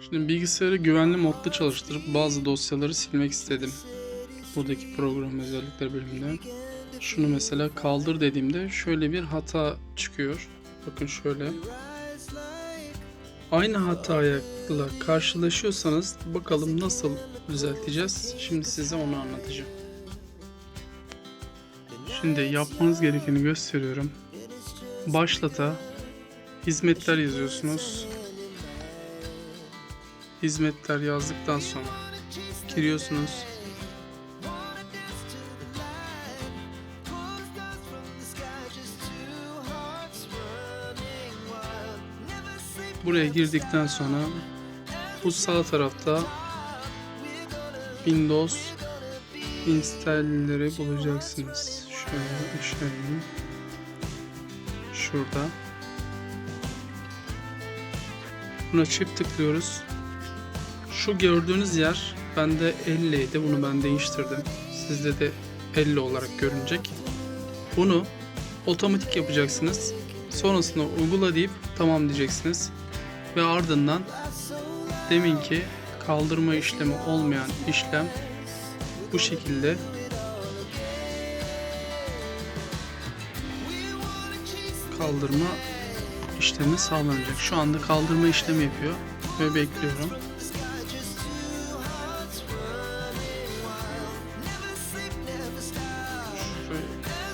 Şimdi bilgisayarı güvenli modda çalıştırıp bazı dosyaları silmek istedim. Buradaki program özellikleri bölümünde. Şunu mesela kaldır dediğimde şöyle bir hata çıkıyor. Bakın şöyle. Aynı hatayla karşılaşıyorsanız bakalım nasıl düzelteceğiz. Şimdi size onu anlatacağım. Şimdi yapmanız gerekeni gösteriyorum. Başlata hizmetler yazıyorsunuz. Hizmetler yazdıktan sonra giriyorsunuz. Buraya girdikten sonra bu sağ tarafta Windows install'leri bulacaksınız. Şöyle işaretleyeyim. Şurada. Buna çift tıklıyoruz. Şu gördüğünüz yer bende 50 idi. Bunu ben değiştirdim. Sizde de 50 olarak görünecek. Bunu otomatik yapacaksınız. Sonrasında uygula deyip tamam diyeceksiniz. Ve ardından deminki kaldırma işlemi olmayan işlem bu şekilde kaldırma işlemi sağlanacak. Şu anda kaldırma işlemi yapıyor ve bekliyorum.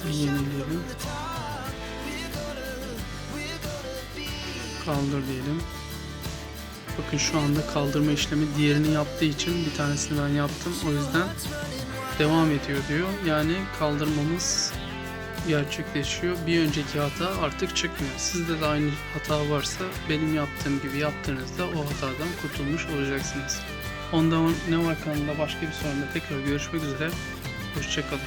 Yenileyelim. Kaldır diyelim. Bakın şu anda kaldırma işlemi diğerini yaptığı için bir tanesini ben yaptım. O yüzden devam ediyor diyor. Yani kaldırmamız gerçekleşiyor. Bir önceki hata artık çıkmıyor. Sizde de aynı hata varsa benim yaptığım gibi yaptığınızda o hatadan kurtulmuş olacaksınız. Ondan ne var kanalında başka bir sorunda tekrar görüşmek üzere. Hoşçakalın.